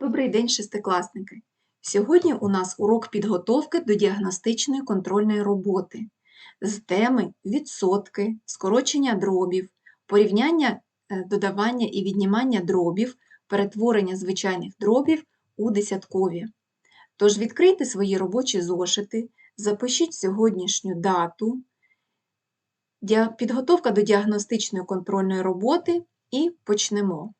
Добрий день, шестикласники! Сьогодні у нас урок підготовки до діагностичної контрольної роботи з теми відсотки, скорочення дробів, порівняння е, додавання і віднімання дробів, перетворення звичайних дробів у десяткові. Тож відкрийте свої робочі зошити, запишіть сьогоднішню дату, підготовка до діагностичної контрольної роботи і почнемо.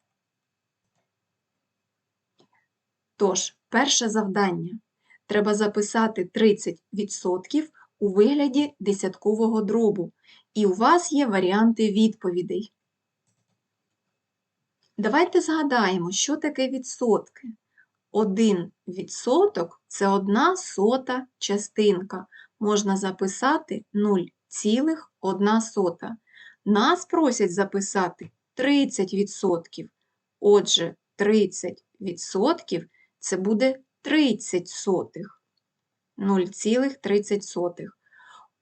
Тож, перше завдання. Треба записати 30% у вигляді десяткового дробу. І у вас є варіанти відповідей. Давайте згадаємо, що таке відсотки. Один відсоток – це одна сота частинка. Можна записати 0,1 сота. Нас просять записати 30%. Отже, 30% це буде 30 сотих. 0,30.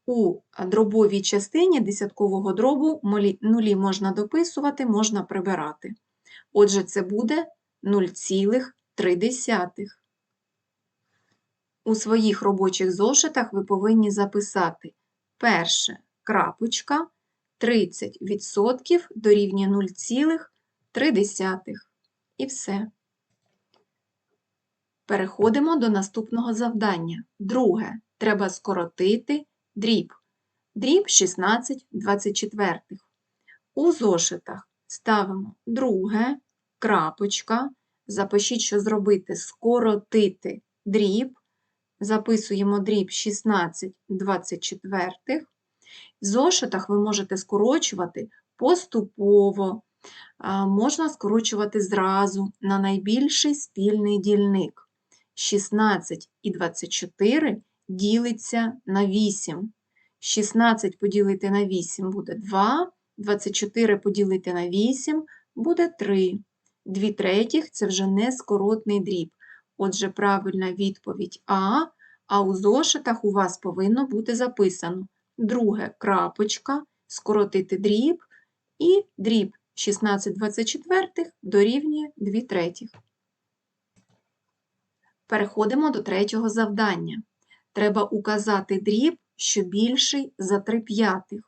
У дробовій частині десяткового дробу нулі можна дописувати, можна прибирати. Отже, це буде 0,3. У своїх робочих зошитах ви повинні записати перше крапочка 30% дорівнює 0,3. І все. Переходимо до наступного завдання. Друге. Треба скоротити дріб. Дріб 16 24. У зошитах ставимо друге, крапочка. Запишіть, що зробити скоротити дріб. Записуємо дріб 16 24. В зошитах ви можете скорочувати поступово, можна скорочувати зразу на найбільший спільний дільник. 16 і 24 ділиться на 8. 16 поділити на 8 буде 2, 24 поділити на 8 буде 3. 2 третіх – це вже не скоротний дріб. Отже, правильна відповідь А, а у зошитах у вас повинно бути записано друге крапочка, скоротити дріб і дріб 16 24 дорівнює 2 третіх. Переходимо до третього завдання. Треба указати дріб, що більший за 3 п'ятих.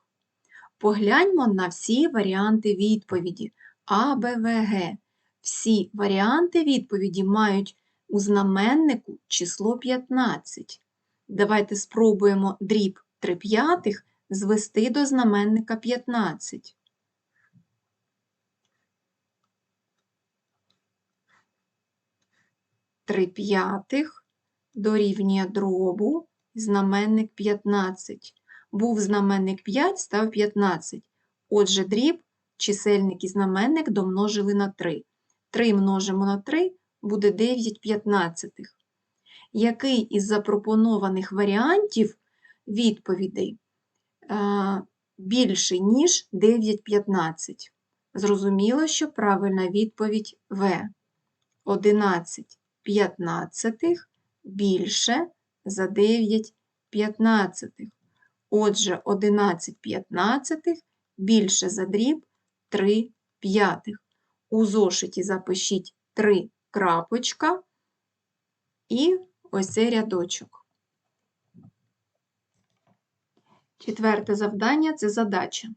Погляньмо на всі варіанти відповіді А, Б, В, Г. Всі варіанти відповіді мають у знаменнику число 15. Давайте спробуємо дріб 3 п'ятих звести до знаменника 15. Три п'ятих дорівнює дробу знаменник 15. Був знаменник 5, став 15. Отже, дріб, чисельник і знаменник домножили на 3. 3 множимо на 3 буде 9 п'ятнадцятих. Який із запропонованих варіантів відповідей е, більший, ніж 9 15? Зрозуміло, що правильна відповідь В. 11 п'ятнадцятих більше за 9 п'ятнадцятих. Отже, 11 п'ятнадцятих більше за дріб 3 п'ятих. У зошиті запишіть 3 крапочка і ось цей рядочок. Четверте завдання це задача.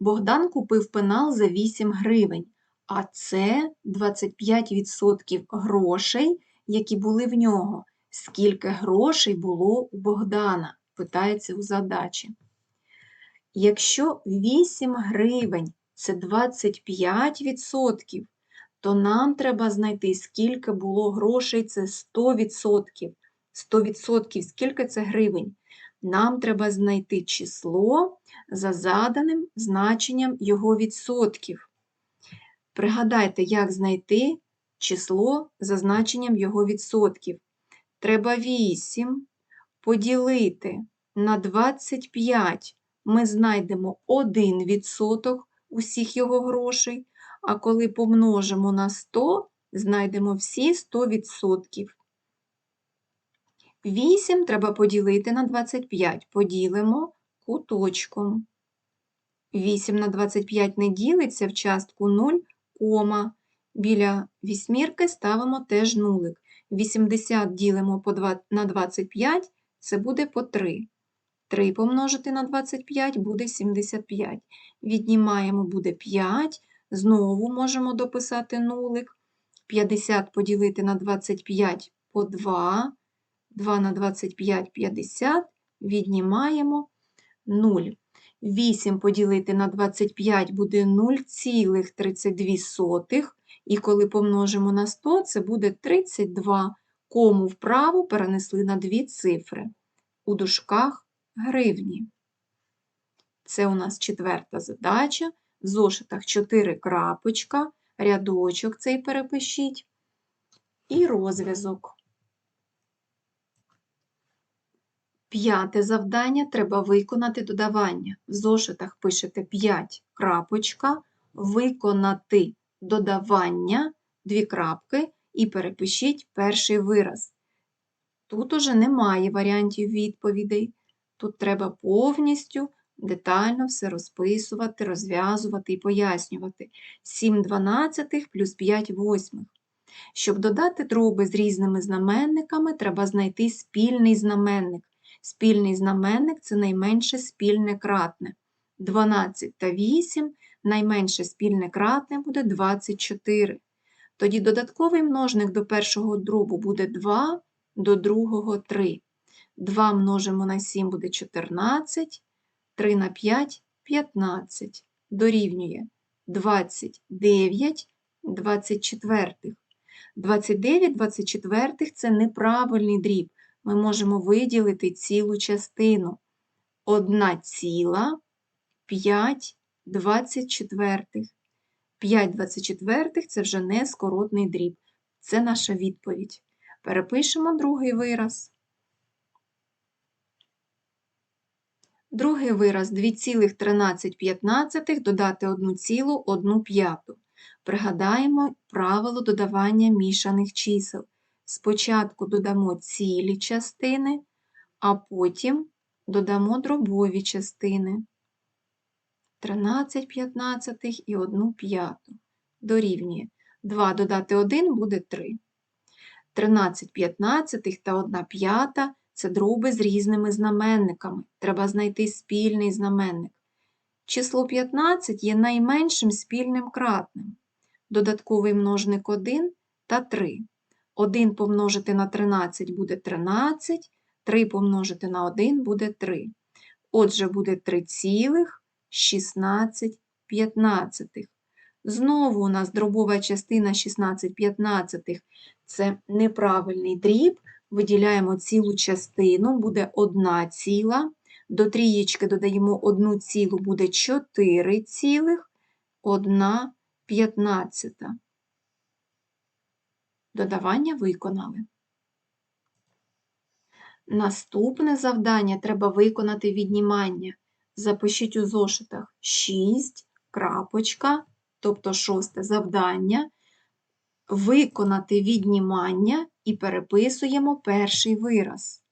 Богдан купив пенал за 8 гривень, а це 25% грошей, які були в нього. Скільки грошей було у Богдана? Питається у задачі. Якщо 8 гривень це 25%, то нам треба знайти, скільки було грошей, це 100%. 100% скільки це гривень? Нам треба знайти число за заданим значенням його відсотків. Пригадайте, як знайти число за значенням його відсотків. Треба 8 поділити на 25. Ми знайдемо 1 відсоток усіх його грошей, а коли помножимо на 100, знайдемо всі 100%. 8 треба поділити на 25. Поділимо куточком. 8 на 25 не ділиться в частку 0, кома. Біля вісьмірки ставимо теж нулик. 80 ділимо на 25, це буде по 3. 3 помножити на 25 буде 75. Віднімаємо буде 5. Знову можемо дописати нулик. 50 поділити на 25 по 2. 2 на 25 – 50. Віднімаємо 0. 8 поділити на 25 буде 0,32. І коли помножимо на 100, це буде 32. Кому вправо перенесли на дві цифри. У дужках гривні. Це у нас четверта задача. В зошитах 4 крапочка, рядочок цей перепишіть. І розв'язок. П'яте завдання треба виконати додавання. В зошитах пишете 5 крапочка, виконати додавання, дві крапки, і перепишіть перший вираз. Тут уже немає варіантів відповідей. Тут треба повністю детально все розписувати, розв'язувати і пояснювати. 7 дванадцятих плюс 5 восьмих. Щоб додати дроби з різними знаменниками, треба знайти спільний знаменник. Спільний знаменник це найменше спільне кратне. 12 та 8 найменше спільне кратне буде 24. Тоді додатковий множник до першого дробу буде 2, до другого 3. 2 множимо на 7 буде 14, 3 на 5 – 15. Дорівнює 29 24. 29 24 – це неправильний дріб. Ми можемо виділити цілу частину. 1 ціла 5 24. 5 24 – це вже не скоротний дріб. Це наша відповідь. Перепишемо другий вираз. Другий вираз 2,13 додати 1,1 Пригадаємо правило додавання мішаних чисел. Спочатку додамо цілі частини, а потім додамо дробові частини. 13 п'ятнадцятих і 1 п'яту. Дорівнює 2 додати 1 буде 3. 13 п'ятнадцятих та 1 п'ята – це дроби з різними знаменниками. Треба знайти спільний знаменник. Число 15 є найменшим спільним кратним. Додатковий множник 1 та 3. 1 помножити на 13 буде 13, 3 помножити на 1 буде 3. Отже, буде 3 цілих 16 п'ятнадцятих. Знову у нас дробова частина 16 п'ятнадцятих – це неправильний дріб. Виділяємо цілу частину, буде 1 ціла. До трієчки додаємо 1 цілу, буде 4 цілих, 1 п'ятнадцята. Додавання виконали. Наступне завдання треба виконати віднімання. Запишіть у зошитах 6, крапочка, тобто шосте завдання. Виконати віднімання і переписуємо перший вираз.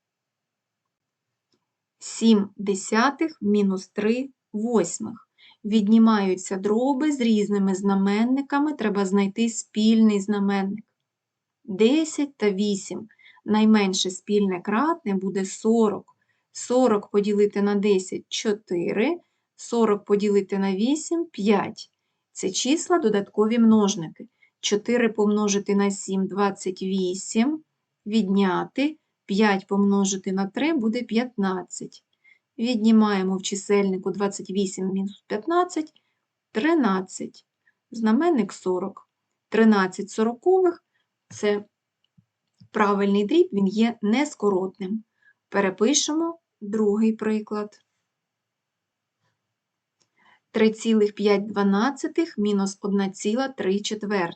7 десятих мінус 3 восьмих. Віднімаються дроби з різними знаменниками, треба знайти спільний знаменник. 10 та 8. Найменше спільне кратне буде 40. 40 поділити на 10 – 4, 40 поділити на 8 – 5. Це числа додаткові множники. 4 помножити на 7 – 28, відняти 5 помножити на 3 буде 15. Віднімаємо в чисельнику 28 мінус 15 – 13. Знаменник 40. 13 сорокових – це правильний дріб, він є нескоротним. Перепишемо другий приклад. 3,5 мінус 1,3.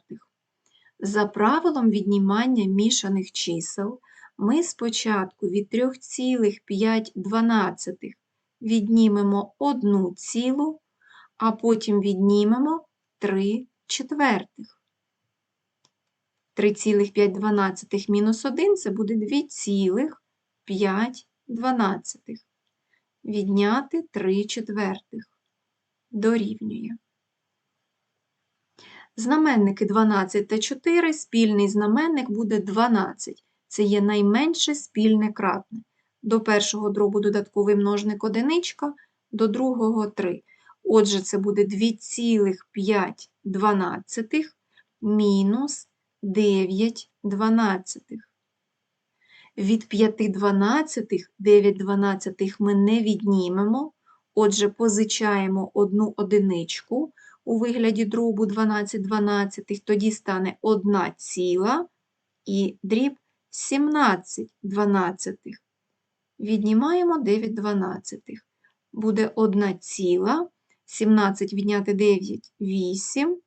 За правилом віднімання мішаних чисел ми спочатку від 3,5 віднімемо 1 цілу, а потім віднімемо 3 четвертих. 3,5 мінус 1 це буде 2,5 дванадцятих. Відняти 3 четвертих. Дорівнює. Знаменники 12 та 4, спільний знаменник буде 12. Це є найменше спільне кратне. До першого дробу додатковий множник одиничка, до другого 3. Отже, це буде 2,5 мінус 9 дванадцятих. Від 5 дванадцятих 9 дванадцятих ми не віднімемо, отже, позичаємо одну одиничку у вигляді дробу 12 дванадцятих, тоді стане 1 ціла і дріб 17 дванадцятих. Віднімаємо 9 дванадцятих. Буде 1 ціла, 17 відняти 9 – 8,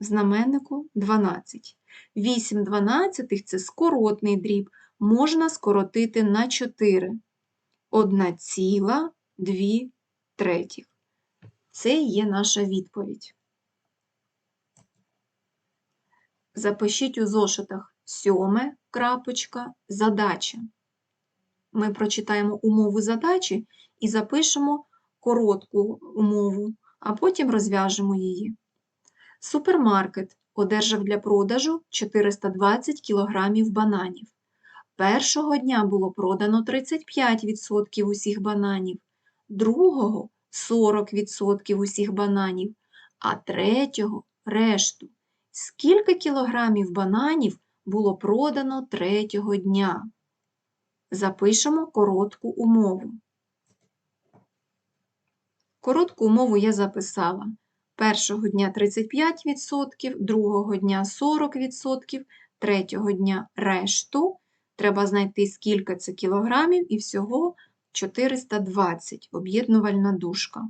знаменнику 12. 8 дванадцятих – це скоротний дріб, можна скоротити на 4. 1 ціла 2 третіх. Це є наша відповідь. Запишіть у зошитах сьоме крапочка задача. Ми прочитаємо умову задачі і запишемо коротку умову, а потім розв'яжемо її. Супермаркет одержав для продажу 420 кг бананів. Першого дня було продано 35% усіх бананів, другого 40% усіх бананів, а третього решту. Скільки кілограмів бананів було продано третього дня? Запишемо коротку умову. Коротку умову я записала. Першого дня 35%, другого дня 40%, третього дня решту. Треба знайти, скільки це кілограмів, і всього 420 об'єднувальна дужка.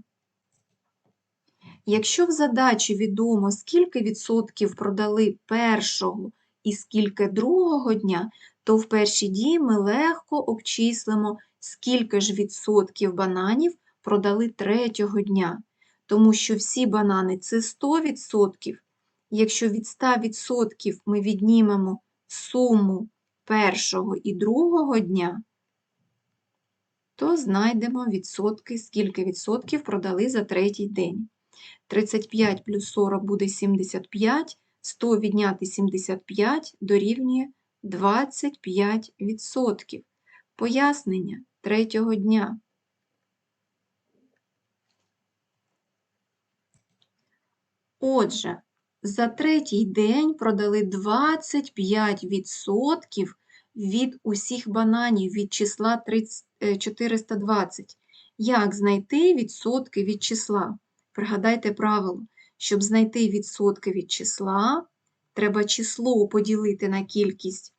Якщо в задачі відомо, скільки відсотків продали першого і скільки другого дня, то в першій дії ми легко обчислимо, скільки ж відсотків бананів продали третього дня, тому що всі банани це 100%. Якщо від 100% ми віднімемо суму першого і другого дня, то знайдемо відсотки, скільки відсотків продали за третій день. 35 плюс 40 буде 75, 100 відняти 75 дорівнює 25%. Пояснення третього дня. Отже, за третій день продали 25% від усіх бананів від числа 30, 420. Е, Як знайти відсотки від числа? Пригадайте правило, щоб знайти відсотки від числа, треба число поділити на кількість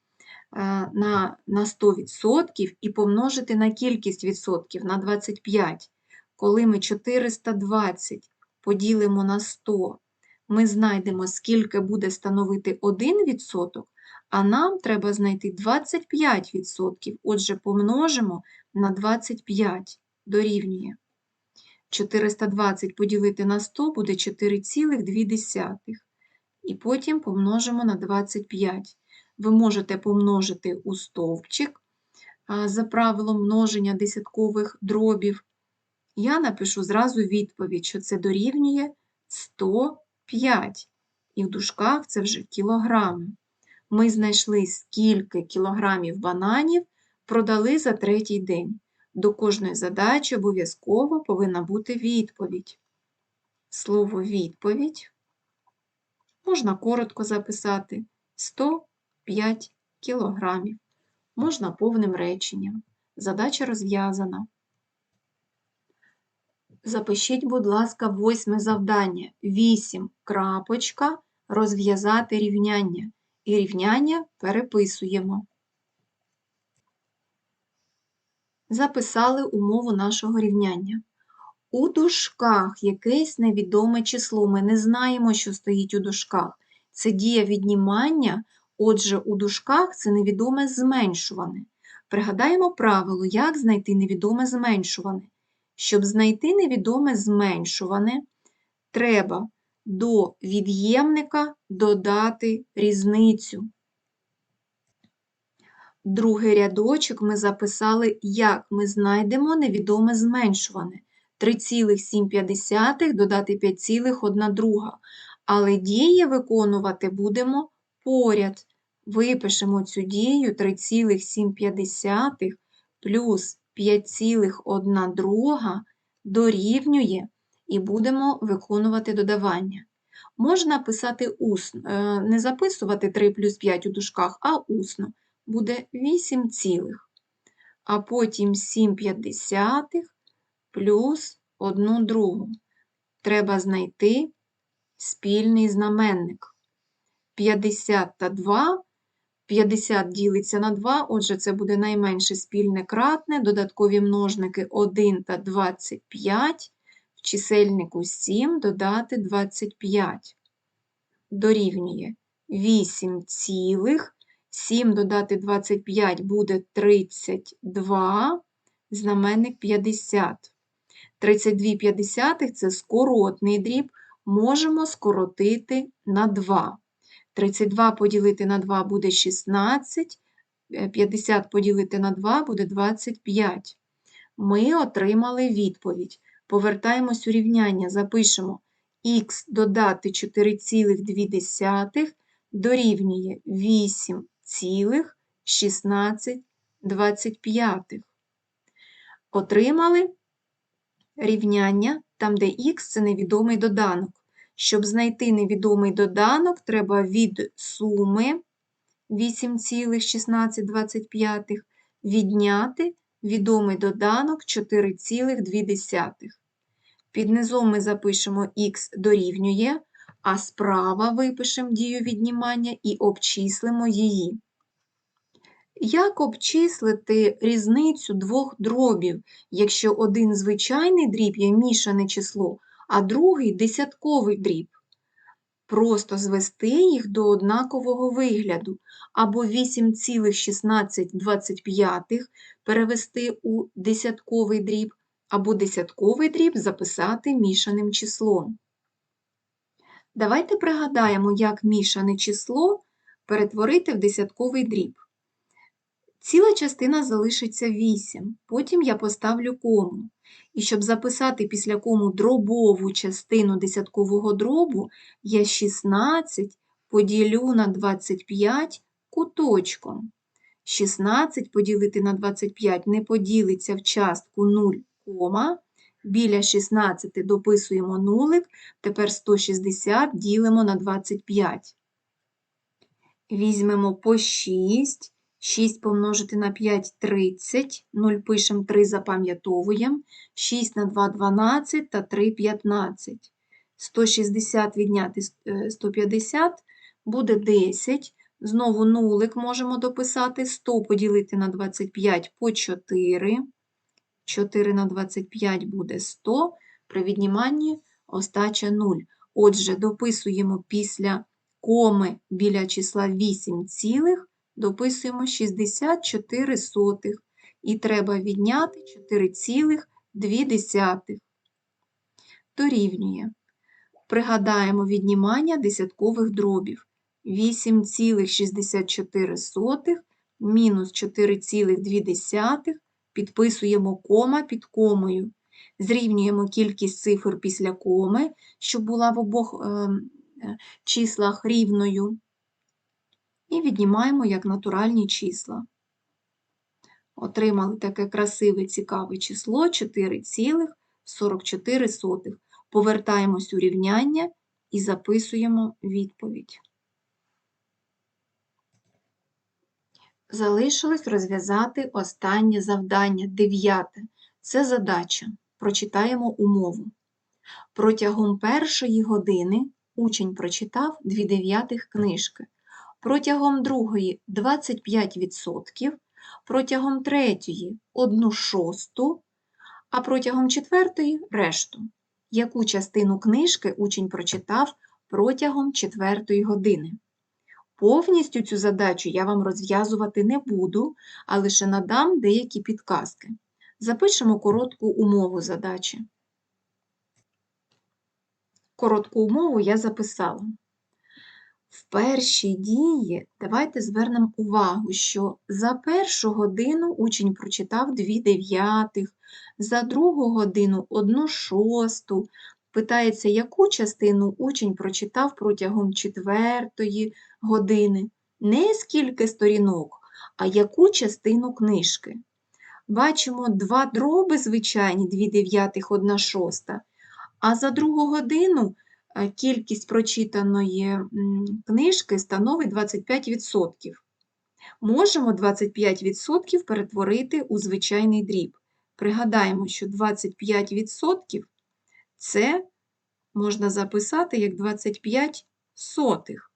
е, на на 100% і помножити на кількість відсотків на 25. Коли ми 420 поділимо на 100, ми знайдемо, скільки буде становити 1%, а нам треба знайти 25%. Отже, помножимо на 25 дорівнює. 420 поділити на 100 буде 4,2. І потім помножимо на 25. Ви можете помножити у стовпчик за правилом множення десяткових дробів. Я напишу зразу відповідь, що це дорівнює 105. І в дужках це вже кілограми. Ми знайшли, скільки кілограмів бананів продали за третій день. До кожної задачі обов'язково повинна бути відповідь. Слово відповідь можна коротко записати 105 кілограмів. Можна повним реченням. Задача розв'язана. Запишіть, будь ласка, восьме завдання. 8. крапочка, розв'язати рівняння. І рівняння переписуємо. Записали умову нашого рівняння. У дужках якесь невідоме число. Ми не знаємо, що стоїть у дужках. Це дія віднімання, отже, у дужках це невідоме зменшуване. Пригадаємо правило, як знайти невідоме зменшуване. Щоб знайти невідоме зменшуване, треба до від'ємника додати різницю. Другий рядочок ми записали, як ми знайдемо невідоме зменшуване. 3,7 додати 5,1 друга. але дії виконувати будемо поряд. Випишемо цю дію 3,7 плюс 5,1 друга дорівнює і будемо виконувати додавання. Можна писати усно, е, не записувати 3 плюс 5 у дужках, а усно. Буде 8 цілих. А потім 7 п'ятдесятих плюс 1 другу. Треба знайти спільний знаменник. 50 та 2. 50 ділиться на 2, отже, це буде найменше спільне кратне, додаткові множники 1 та 25, в чисельнику 7 додати 25. Дорівнює 8 цілих, 7 додати 25 буде 32, знаменник 50. 32 п'ятдесятих – це скоротний дріб, можемо скоротити на 2. 32 поділити на 2 буде 16, 50 поділити на 2 буде 25. Ми отримали відповідь. Повертаємось у рівняння, запишемо х додати 4,2 дорівнює 8,1625. Отримали рівняння там, де х це невідомий доданок. Щоб знайти невідомий доданок, треба від суми 8,1625 відняти відомий доданок 4,2. Під низом ми запишемо х дорівнює, а справа випишемо дію віднімання і обчислимо її. Як обчислити різницю двох дробів, якщо один звичайний дріб є мішане число, а другий десятковий дріб? Просто звести їх до однакового вигляду, або 8,1625 перевести у десятковий дріб, або десятковий дріб записати мішаним числом. Давайте пригадаємо, як мішане число перетворити в десятковий дріб. Ціла частина залишиться 8, потім я поставлю кому. І щоб записати після кому дробову частину десяткового дробу, я 16 поділю на 25 куточком. 16 поділити на 25 не поділиться в частку 0, кома. Біля 16 дописуємо нулик, тепер 160 ділимо на 25. Візьмемо по 6. 6 помножити на 5 – 30, 0 пишемо 3 запам'ятовуємо, 6 на 2 – 12 та 3 – 15. 160 відняти 150 буде 10. Знову нулик можемо дописати, 100 поділити на 25 по 4. 4 на 25 буде 100, при відніманні остача 0. Отже, дописуємо після коми біля числа 8 цілих, дописуємо 64 сотих, і треба відняти 4,2. Дорівнює. Пригадаємо віднімання десяткових дробів. 8,64 мінус 4,2 підписуємо кома під комою. Зрівнюємо кількість цифр після коми, щоб була в обох е, числах рівною і віднімаємо як натуральні числа. Отримали таке красиве, цікаве число 4,44. Повертаємось у рівняння і записуємо відповідь. Залишилось розв'язати останнє завдання, дев'яте. Це задача. Прочитаємо умову. Протягом першої години учень прочитав дві дев'ятих книжки протягом другої 25%, протягом третьої 1 шосту, а протягом четвертої решту. Яку частину книжки учень прочитав протягом четвертої години? Повністю цю задачу я вам розв'язувати не буду, а лише надам деякі підказки. Запишемо коротку умову задачі. Коротку умову я записала. В першій дії давайте звернемо увагу, що за першу годину учень прочитав 2 дев'ятих, за другу годину 1 шосту, Питається, яку частину учень прочитав протягом четвертої години. Не скільки сторінок, а яку частину книжки. Бачимо два дроби звичайні, 2 дев'ятих, 1 шоста. А за другу годину кількість прочитаної книжки становить 25%. Можемо 25% перетворити у звичайний дріб. Пригадаємо, що 25% це можна записати як 25 сотих.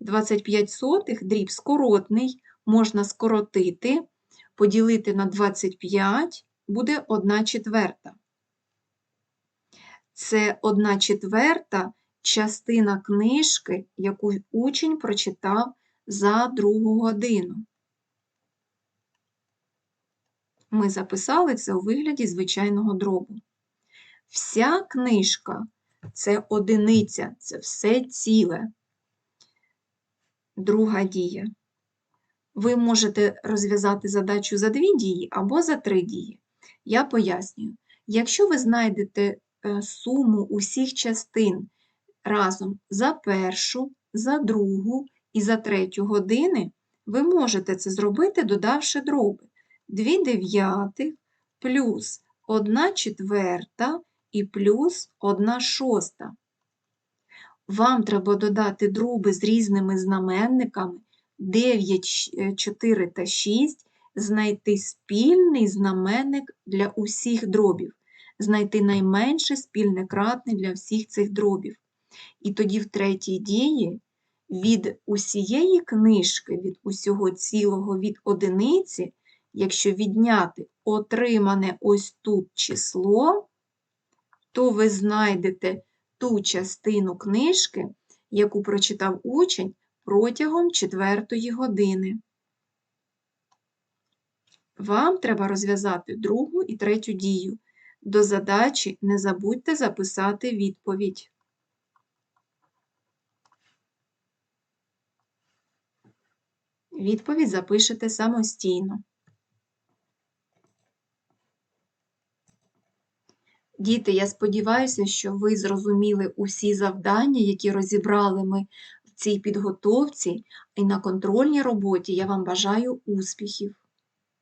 25 сотих дріб скоротний, можна скоротити, поділити на 25 буде 1 четверта. Це 1 четверта частина книжки, яку учень прочитав за другу годину. Ми записали це у вигляді звичайного дробу. Вся книжка це одиниця, це все ціле. Друга дія. Ви можете розв'язати задачу за дві дії або за три дії. Я пояснюю. Якщо ви знайдете суму усіх частин разом за першу, за другу і за третю години, ви можете це зробити, додавши дроби. 2 дев'ятих плюс 1 четверта і плюс 1 шоста. Вам треба додати дроби з різними знаменниками 9, 4 та 6, знайти спільний знаменник для усіх дробів, знайти найменше спільне кратне для всіх цих дробів. І тоді в третій дії від усієї книжки, від усього цілого від одиниці, якщо відняти отримане ось тут число, то ви знайдете ту частину книжки, яку прочитав учень протягом четвертої години. Вам треба розв'язати другу і третю дію. До задачі не забудьте записати відповідь. Відповідь запишете самостійно. Діти, я сподіваюся, що ви зрозуміли усі завдання, які розібрали ми в цій підготовці, і на контрольній роботі я вам бажаю успіхів.